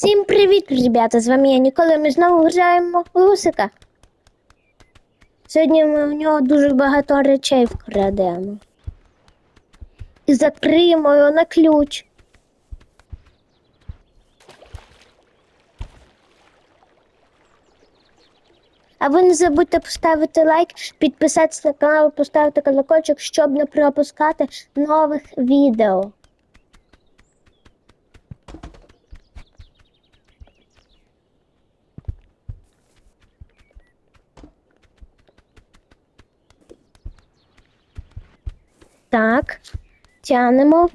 Всім привіт, ребята! З вами я Ніколи. Ми знову граємо Лусика. Сьогодні ми в нього дуже багато речей вкрадемо. І закриємо його на ключ. А ви не забудьте поставити лайк, підписатися на канал, поставити колокольчик, щоб не пропускати нових відео. Так, тянемо.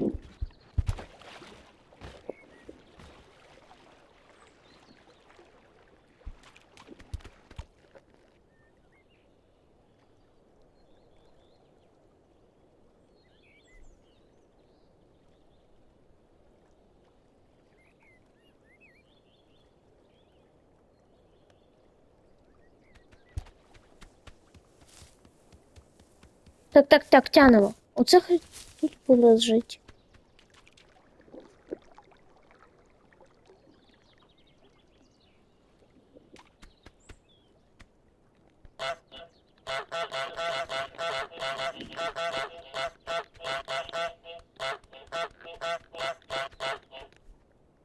Так, так, так, тянемо. Оце хай тут полежить.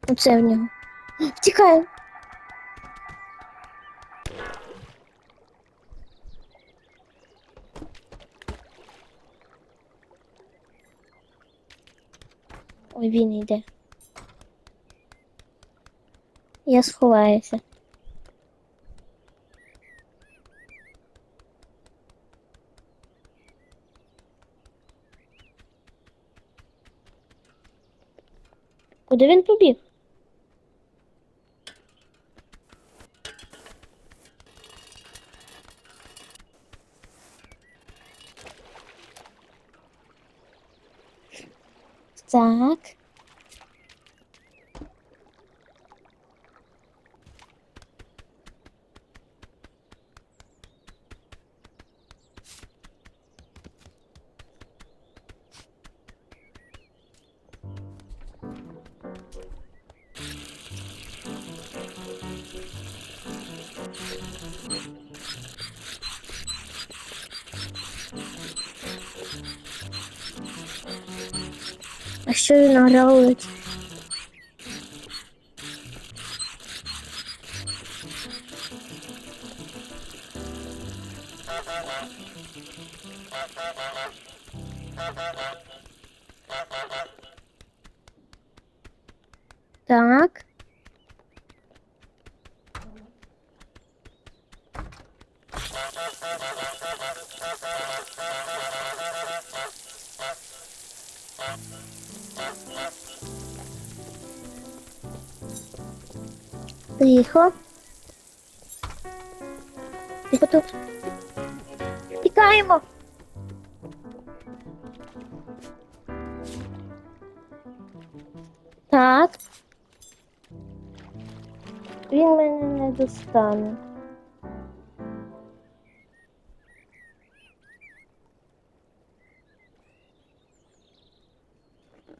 Оце в нього. Втікає. Ой, він йде. Я сховаюся. Куди він побіг? Так. А що він робить? Так. Тихо. Тихо тут. Тікаємо. Так. Він мене не достане.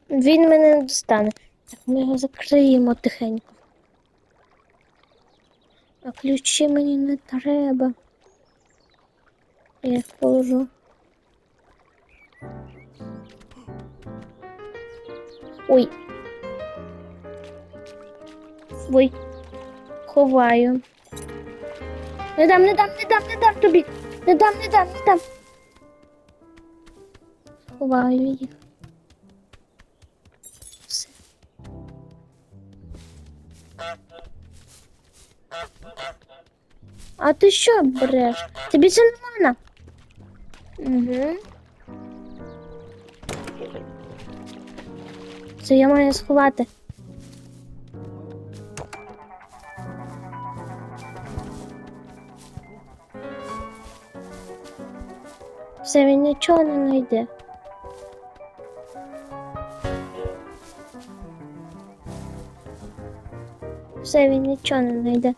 Він мене не достане. Так, ми його закриємо тихенько. А ключі мені не треба. Я їх. Ой. Ой. Ховаю. Не дам, не дам, не дам, не дам тобі. Не дам, не дам, не дам. Ховаю їх. А ти що береш? Тобі це можна? Угу. Це я маю сховати. Все, він нічого не знайде. Все, він нічого не знайде.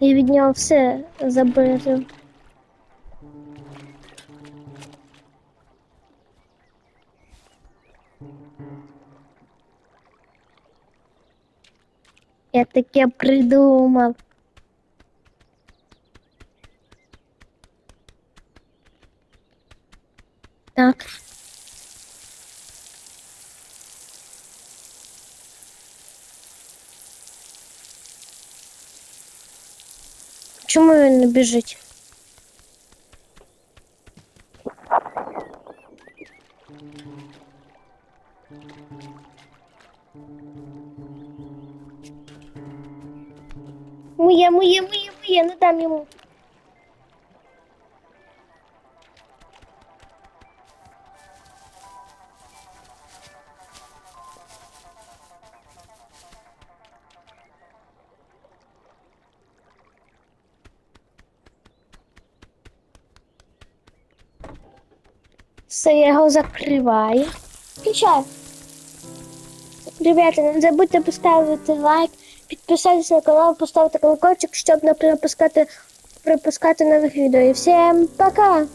Я від нього все заберу. Я таке придумав. Так. Чому він не біжить? Моє, моє, моє, моє, не дам йому. Все, я його закриваю. Включаю. Ребята, не забудьте поставити лайк, підписатися на канал, поставити колокольчик, щоб не пропускати, пропускати нових відео. І всім пока!